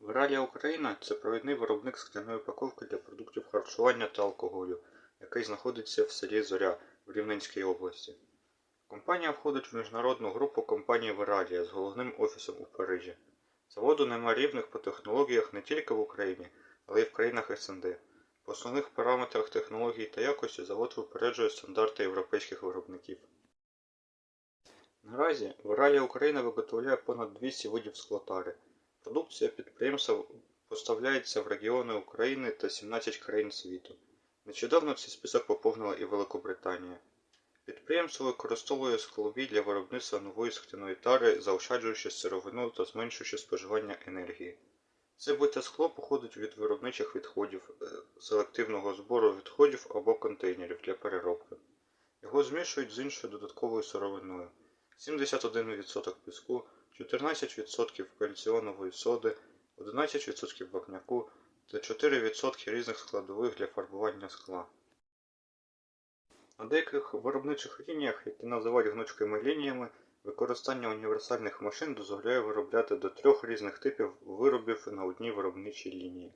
Виралія Україна це провідний виробник скляної упаковки для продуктів харчування та алкоголю, який знаходиться в селі Зоря в Рівненській області. Компанія входить в міжнародну групу компаній Виралія з головним офісом у Парижі. Заводу нема рівних по технологіях не тільки в Україні, але й в країнах СНД. По основних параметрах технологій та якості завод випереджує стандарти європейських виробників. Наразі Виралія Україна виготовляє понад 200 видів склотари. Продукція підприємства поставляється в регіони України та 17 країн світу. Нещодавно цей список поповнила і Великобританія. Підприємство використовує склові для виробництва нової скляної тари, заощаджуючи сировину та зменшуючи споживання енергії. Це бите скло походить від виробничих відходів, е, селективного збору відходів або контейнерів для переробки. Його змішують з іншою додатковою сировиною. 71% піску, 14% кальціонової соди, 11% вапняку та 4% різних складових для фарбування скла. На деяких виробничих лініях, які називають гнучкими лініями, використання універсальних машин дозволяє виробляти до трьох різних типів виробів на одній виробничій лінії.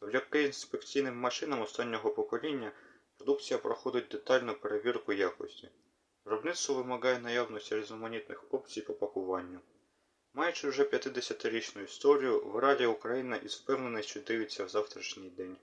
Завдяки інспекційним машинам останнього покоління продукція проходить детальну перевірку якості. Виробництво вимагає наявності різноманітних опцій по пакуванню. Маючи вже 50-річну історію, Раді Україна із впевненістю дивиться в завтрашній день.